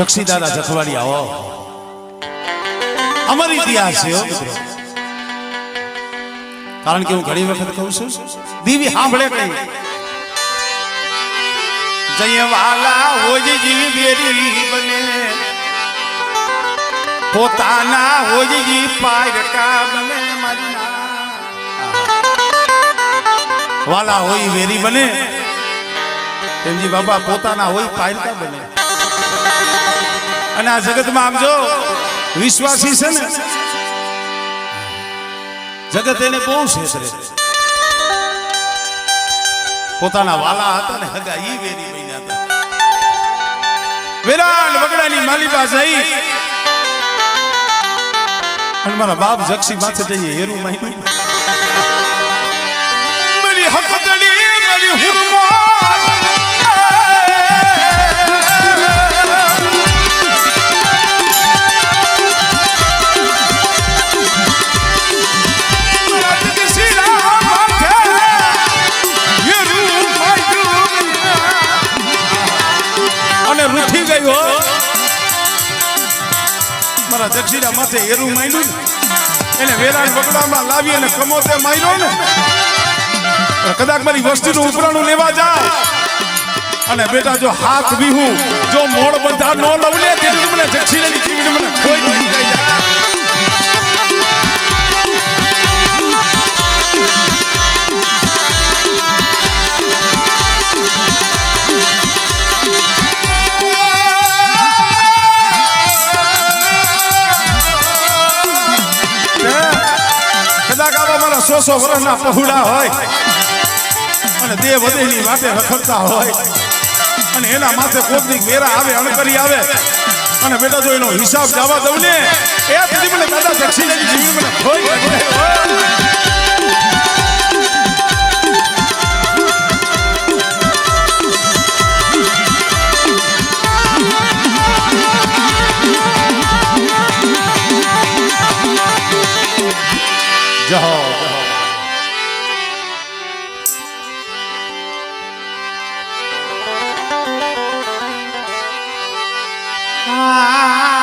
જક્ષી દાદા જખવાડી આવો અમર ઇતિહાસ છે હો મિત્રો કારણ કે હું ઘણી વખત કહું છું દીવી સાંભળે કઈ જય વાલા હોજજી બેરી બને પોતાના હોજજી પારકા બને મારી ના. વાલા હોય વેરી બને તેમજી બાબા પોતાના હોય પારકા બને અને આ જગતમાં આમ જો, વિશ્વાસી છે ને? જગત એને બહુ છેતરે. પોતાના વાલા હતા ને હગા ઈ વેરી મહિના હતા. વિરાટ વગડાની માલિકા જઈ અને મારા બાપ જક્ષી માથે જઈએ હેરું માહિતી રૂઠી ગઈ મારા જક્ષીરા માથે એરું માંડ્યું ને. એને વેરાણ બગડામાં લાવી અને કમોતે માર્યો ને. કદાચ મારી વસ્તીનું ઉપરાણું લેવા જાય અને બેટા, જો હાથ બીહું જો મોડ બધા નો લવલે કદાચ સો સો વર્ષના પહુડા હોય. અને દેહ વધેની વાટે રખડતા હોય. અને એના માથે કોકની વેરા આવે, અણકરી આવે. અને બેટા જો એનો હિસાબ જવા દઉં ને, એ દાદા દક્ષિણ જીવી મને આ